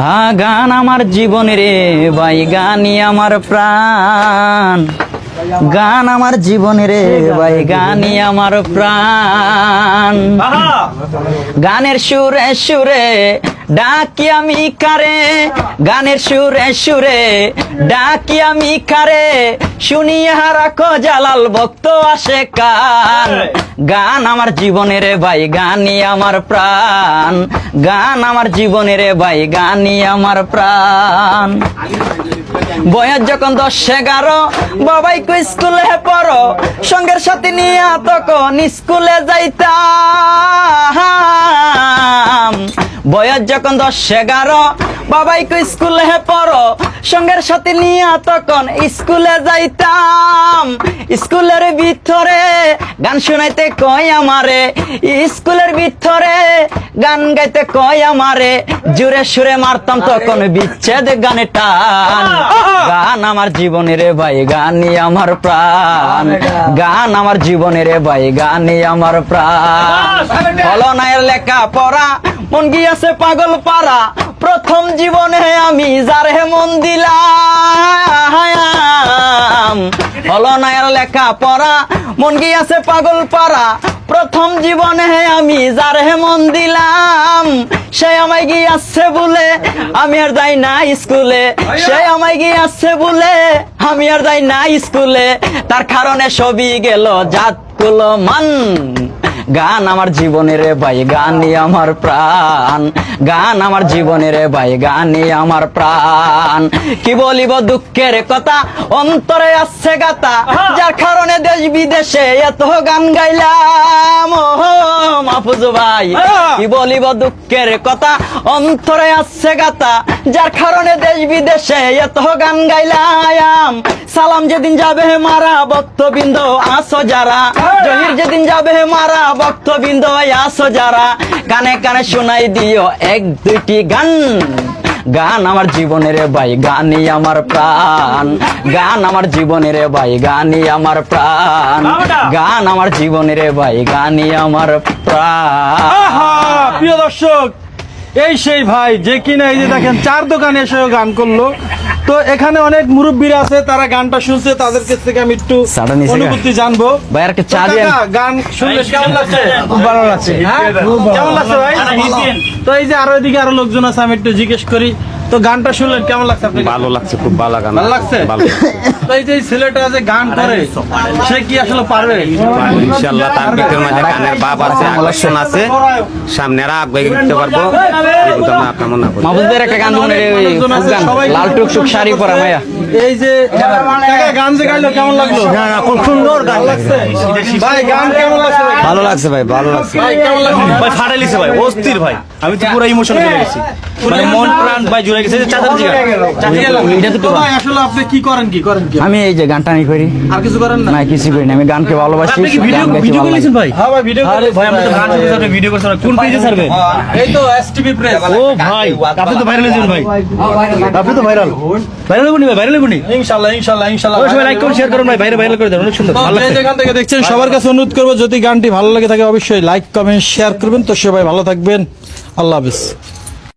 হা গান আমার জীবনের রে ভাই গানই আমার প্রাণ। গান আমার জীবন রে ভাই গানই আমার প্রাণ। গানের সুরে সুরে ডাকি আমি কারে গানের সুরে সুরে ডাকি আমি কারে। শুনিয়া রাখো জালাল ভক্ত আসে কান। গান আমার জীবনের ভাই গানই আমার প্রাণ। গান আমার জীবনের ভাই গানই আমার প্রাণ। বয়স যখন দশ এগারো বাবাই কো স্কুলে পড়ো, সঙ্গের সাথে নিয়ে তখন স্কুলে যাইতাম। বয়স যখন দশ এগারো বাবাই কো স্কুলে হে পড়ো। সঙ্গের সাথে নিয়ে তখন স্কুলে যাইতাম। স্কুলের ভিতরে গান শুনাইতে কয় আমারে। স্কুলের ভিতরে গান গাইতে কয় আমারে। জুড়ে সুরে মারতাম তখন বিচ্ছেদ গানে টান গান আমার জীবনের ভাই গানই আমার প্রাণ। গান আমার জীবনের ভাই গানই আমার প্রাণ। ফলনায়ের লেখা পড়া মন গিয়াছে পাগল পারা প্রথম জীবনে আমি যারে মন দিলাম। হলো ফলনায়ের লেখা পড়া মন গিয়াছে পাগল পারা প্রথম জীবনে আমি যারে মন দিলাম, সে আমায় গিয়াছে বলে আমি আর যাই না স্কুলে? সে আমায় গিয়াছে বলে আমি আর যাই না স্কুলে? তার কারণে সবই গেল জাত মান। গান আমার জীবনের ভাই গানই আমার প্রাণ। গান আমার জীবনের ভাই গানই আমার প্রাণ। কি বলিব দুঃখের কথা অন্তরে আসছে গাতা যার কারণে দেশ বিদেশে এত গান গাইলাম। মাহফুজ ভাই কি বলিব দুঃখের কথা অন্তরে আসছে গাতা যার কারণে দেশ বিদেশে এত গান গাইলাম। সালাম যেদিন যাবে মারা ভক্তবৃন্দ আসো যারা। জহির যেদিন যাবে মারা ভক্তবৃন্দ আসো যারা। কানে কানে শোনাই দিও এক দুইটি গান। গান আমার জীবনের ভাই গানই আমার প্রাণ। গান আমার জীবনের ভাই গানই আমার প্রাণ। গান আমার জীবনের ভাই গানই আমার প্রাণ। প্রিয় দর্শক এই সেই ভাই যে কিনা এই যে দেখেন চার দোকানে এসে গান করল। তো এখানে অনেক মুরব্বীরা আছে তারা গানটা শুনছে তাদের কাছ থেকে আমি একটু। অনুভূতি জানব। ভাই আর চা দিয়ে গান শুনলে কেমন লাগছে? খুব ভালো লাগছে। হ্যাঁ? কেমন লাগছে ভাই? তো এই যে আরও এদিকে আরও লোকজন আছে আমি একটু জিজ্ঞেস করি। তো গানটা শুনলেন কেমন লাগছে আপনাকে? ভালো লাগছে খুব ভালো গান। ভালো লাগছে? ভালো তো এই যে ছেলেটা যে গান করে সে কি আসলে পারবে? ইনশাল্লাহ তার ভিতর মাঝে গানের বাপ আছে আকর্ষণ আছে। সামনে আর আগে দিতে পারব। এই কথা আমরা করি। মাহফুজ একটা গান মনে লাল টুকটুক শাড়ি পরা মায়া এই যে গান যে গাইলো কেমন লাগল? খুব সুন্দর গান। লাগছে? ভাই গান কেমন লাগছে ভালো লাগছে ভাই ভালো লাগছে। ভাই কেমন লাগছে? ভাই ফাটাইলিছে ভাই অস্থির ভাই। আমি তো পুরো ইমোশন চলে গেছি। মানে মন প্রাণ ভাই জুড়ে গেছে চাচার জিগা এটা তো তো ভাই আসলে আপনি কি করেন কি করেন কি? আমি এই যে গানটা আমি করি। আর কিছু করেন না? না কিছু করি না আমি গানকে ভালোবাসি আপনি কি ভিডিও ভিডিও করেছেন ভাই? হ্যাঁ ভাই ভিডিও আরে ভাই আমি তো গান শুনতে আপনি ভিডিও করছেন কোন পেজে ছাড়বে এই তো এসটিভি প্রেস ও ভাই আপনি তো ভাইরাল হয়েছেন ভাই। আপনি তো ভাইরাল ভাইরাল হবনি ভাই ভাইরাল হবনি ইনশাআল্লাহ ইনশাআল্লাহ ইনশাআল্লাহ সবাই লাইক করুন শেয়ার করুন ভাই ভাইরাল ভাইরাল করে দেন অনেক সুন্দর। ভালো যে লাগছে। থেকে দেখছেন সবার কাছে অনুরোধ করব যদি গানটি ভালো লাগে থাকে অবশ্যই লাইক কমেন্ট শেয়ার করবেন। তো সবাই ভালো থাকবেন। আল্লাহ হাফিজ।